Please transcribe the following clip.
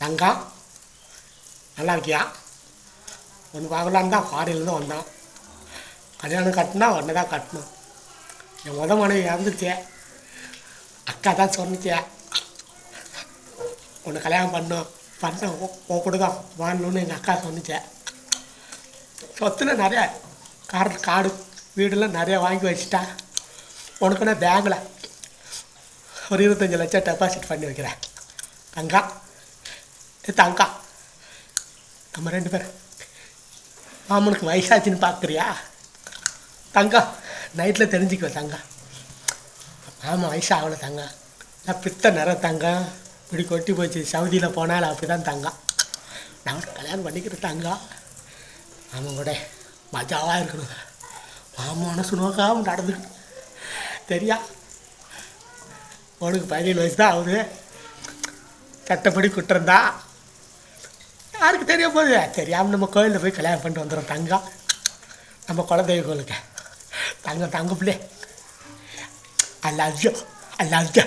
தங்கம் நல்லா இருக்கியா? ஒன்று பார்க்கலான்னு தான் ஃபாரின்லேருந்து வந்தோம் கல்யாணம் கட்டினா ஒன்று தான் கட்டணும். என் முத மனைவி இறந்துச்சே அக்கா தான் சொன்னிச்சே. ஒன்று கல்யாணம் பண்ணோம் பண்ண ஓ கூட தான் வாழணும்னு எங்கள் அக்கா சொன்னிச்சே. சொத்துல நிறைய காடு காடு வீடெல்லாம் நிறைய வாங்கி வச்சுட்டா. உனக்குன்னா பேங்கில் ஒரு இருபத்தஞ்சி லட்சம் டெபாசிட் பண்ணி வைக்கிறேன். அங்கே தாங்கா. நம்ம ரெண்டு பேரும் மாமனுக்கு வயசாச்சுன்னு பார்க்குறியா தங்கா நைட்டில் தெரிஞ்சுக்குவ தங்கா. மாமன் வயசு ஆகலை தங்க. நான் பித்த நிறம் தங்கம் இப்படி கொட்டி போச்சு சவுதியில் போனாலும் அப்படி தான் தங்கா. நான் கல்யாணம் பண்ணிக்கிறேன் தங்கா. மாமன் கூட மஜாவாக இருக்கணும். மாமா சுனோக்காக நடந்து நடந்துக்கணும். தெரியா? உனக்கு பதினேழு வயசு தான் ஆகுது சட்டப்படி குற்றம்தான் யாருக்கு தெரிய போகுது? தெரியாமல் நம்ம கோயிலில் போய் கல்யாணம் பண்ணிட்டு வந்துடும் தங்கம். நம்ம குலதெய்வ கோயிலுக்கு. தங்கம் தங்க பிள்ளை. I love